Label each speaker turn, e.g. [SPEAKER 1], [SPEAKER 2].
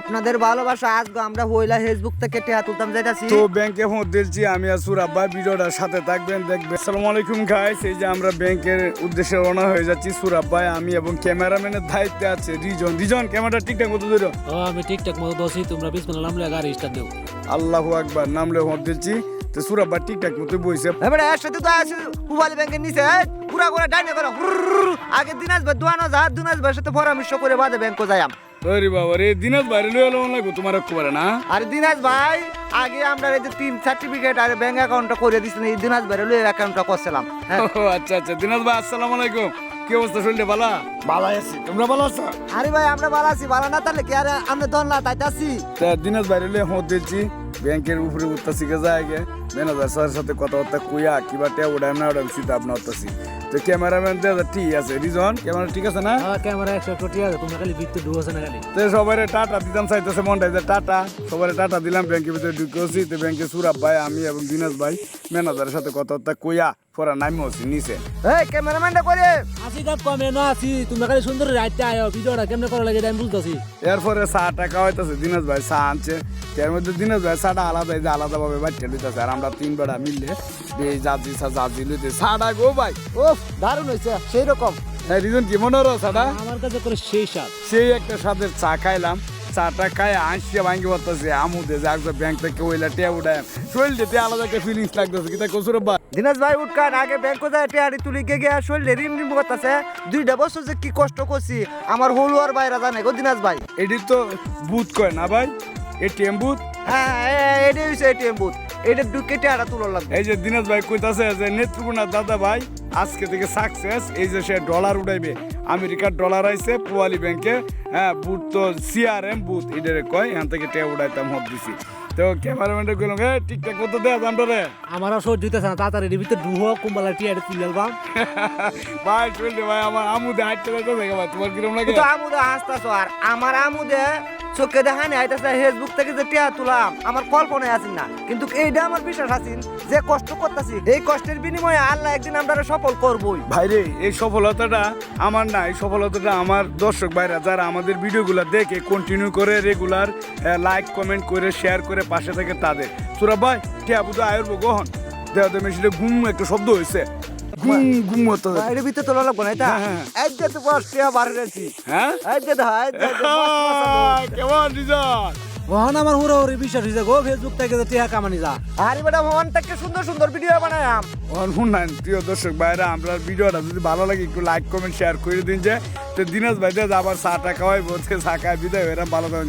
[SPEAKER 1] আপনাদের ভালোবাসা আজকে আমরা হইলা ফেসবুক থেকে টেহা তুলতাম যাইতাছি।
[SPEAKER 2] তো ব্যাংকে ফোন দিচ্ছি আমি আর সুরাব্বা ভিডিওটার সাথে থাকবেন দেখবেন। আসসালামু আলাইকুম গাইস এই যে আমরা ব্যাংকের উদ্দেশ্যে রওনা হয়ে যাচ্ছি সুরাব্বাই আমি এবং ক্যামেরাম্যানের দায়িত্বে আছে রিজন। রিজন ক্যামেরাটা ঠিকঠাক মতো ধরো।
[SPEAKER 3] ও আমি ঠিকঠাক মতো দোষী তোমরা বিসমিল্লাহ নামলে গাড়ি স্টার্ট দেও
[SPEAKER 2] আল্লাহু আকবার নামলে ফোন দিচ্ছি। তো সুরাব্বা ঠিকঠাক মতো বইছে।
[SPEAKER 1] এবারে একসাথে তো আছে মোবাইল ব্যাংকের নিচে পুরা করে ডাইনে করে। আগে দিনাজ ভাই দোয়ানো যা দিনাজ ভাইয়ের সাথে পরামর্শ করে বাদে ব্যাংক যাইয়াম।
[SPEAKER 2] আরে বাবা রে দিনাজ বাইরে লই এলো লাগবো তোমার একবারে না?
[SPEAKER 1] আরে দিনাজ ভাই আগে আমরা এই যে তিন সার্টিফিকেট আর ব্যাংক অ্যাকাউন্টটা করে দিছিলাম এই দিনাজ ভাই লই অ্যাকাউন্টটা করছিলাম হ্যাঁ।
[SPEAKER 2] ও আচ্ছা আচ্ছা দিনাজ ভাই আসসালামু আলাইকুম। কি অবস্থা শুনলে বালা বালা আছি তোমরা ভালো আছো?
[SPEAKER 1] আরে ভাই আমরা ভালো আছি ভালো না তাহলে কি আরে আমরা তাইতাছি?
[SPEAKER 2] তা দিনাজ ভাই লই দিচ্ছি ব্যাংকের উপরে উঠতেছি গে যায় গে। ম্যানেজার স্যারের সাথে কথাবার্তা কইয়া কিবা টে উড়াম না উড়াম চিন্তা ভাবনা করতেছি তো ক্যামেরাম্যান তো ঠিক আছে রিজন ক্যামেরা ঠিক আছে না?
[SPEAKER 3] হ্যাঁ ক্যামেরা একশো ঠিক আছে তোমরা খালি বিত্তে ডুবছে না খালি?
[SPEAKER 2] তো সবাই টাটা দিতাম চাইতেছে মনটা যে টাটা। সবাই টাটা দিলাম ব্যাংকের ভিতরে ঢুকেছি তো ব্যাংকে সুরাব ভাই আমি এবং দিনাজ ভাই ম্যানেজারের সাথে কথাবার্তা কইয়া পরে নামি হচ্ছি নিচে।
[SPEAKER 1] এই ক্যামেরাম্যানটা করে
[SPEAKER 3] আসি কাপ কমে না আসি তোমরা খালি সুন্দর রাইতে আয়ো ভিডিওটা কেমনে করা লাগে আমি বুঝতেছি।
[SPEAKER 2] এরপরে চা টাকা হইতেছে দিনাজ ভাই চা আনছে। এর মধ্যে দিনাজ ভাই চাটা আলাদা যে আলাদাভাবে বাচ্চা লইতেছে আর আমরা তিন বেড়া মিললে এই জাজি চা জাজি লইতে চাটা গো ভাই
[SPEAKER 1] ও দারুণ হয়েছে সেই রকম।
[SPEAKER 2] হ্যাঁ রিজন কি মনে হলো চাটা
[SPEAKER 3] আমার কাছে করে সেই স্বাদ।
[SPEAKER 2] সেই একটা স্বাদের চা খাইলাম চাটা খাই আনসিয়া ভাঙ্গি বলতেছে আমুদে যে একবার ব্যাংক থেকে ওইলা টিয়া উঠায় শরীর যেতে আলাদা একটা ফিলিংস লাগতেছে কিতা কসুর বা
[SPEAKER 1] দিনাজ ভাই উঠকান আগে ব্যাংক যায় টেয়ারি তুলি গে গিয়া শরীরে রিম রিম করতেছে দুইটা বছর যে কি কষ্ট করছি আমার হলুয়ার বাইরা জানে গো দিনাজ ভাই।
[SPEAKER 2] এটি তো বুথ কয় না ভাই? এটিএম বুথ
[SPEAKER 1] হ্যাঁ হ্যাঁ, এটাই হচ্ছে এটিএম বুথ এটা ঢুকে টেয়ারা তুলো লাগবে।
[SPEAKER 2] এই যে দিনাজ ভাই কইতাছে যে নেত্রকোনার দাদা ভাই আজকে থেকে সাকসেস এই যে সে ডলার উঠাইবে আমেরিকার ডলার আইছে পোয়ালি ব্যাংকে হ্যাঁ বুথ তো সিআরএম বুথ এটারে কয় এখান থেকে টে উঠাইতাম হব দিছি। তো ক্যামেরাম্যানটা কইলাম হ্যাঁ ঠিকঠাক মতো দেয়া দামটা রে
[SPEAKER 3] আমারও সহ্য হইতেছে না তাড়াতাড়ি এর ভিতরে ডুহ কুম্বালা টিয়ারে তুলে আলবাম
[SPEAKER 2] ভাই চলছে ভাই আমার আমুদে হাঁটতে যাইতে ভাই তোমার কিরম লাগে?
[SPEAKER 1] কিন্তু আমুদে হাসতাছো আর আমার আমুদে চোখে দেখা নেই আইতাছে ফেসবুক থেকে যে টিয়া তুলাম, আমার কল্পনায় আছেন না। কিন্তু এইটা আমার বিশ্বাস আছেন, যে কষ্ট করতেছি, এই কষ্টের বিনিময়ে আল্লাহ একদিন আমরা সফল করবই।
[SPEAKER 2] ভাই রে এই সফলতাটা আমার না, এই সফলতাটা আমার দর্শক ভাইরা যারা আমাদের ভিডিওগুলো দেখে কন্টিনিউ করে রেগুলার লাইক কমেন্ট করে শেয়ার করে পাশে থাকে তাদের। তোরা ভাই, টিয়া বুধ আয়ুর্ব গহন দেহ মেশিনে ঘুম একটা শব্দ হয়েছে ঘুম ঘুম হতো
[SPEAKER 1] এর ভিতরে তোলা লাগবো না এটা?
[SPEAKER 2] হ্যাঁ, হ্যাঁ।
[SPEAKER 1] এই যে তো বস টিয়া বার রেছি
[SPEAKER 2] হ্যাঁ?
[SPEAKER 1] এই যে দেখা এই যে মস্ত মস্ত
[SPEAKER 2] কেমন রিজন
[SPEAKER 3] ওহন আমার হুড়ো হুড়ি বিশ্বাস হয়েছে গো ফেসবুক থেকে যে টিয়া কামানি যা।
[SPEAKER 1] আরে বেটা ভগবান থেকে সুন্দর সুন্দর ভিডিও বানায়াম
[SPEAKER 2] শুনান প্রিয় দর্শক ভাইরা আমরা ভিডিওটা যদি ভালো লাগে একটু লাইক কমেন্ট শেয়ার করে দিন যে তো দিনাজ ভাই দিয়ে আবার চা টাকা হয় বলছে চা খায় বিদায় এরকম ভালো থাকেন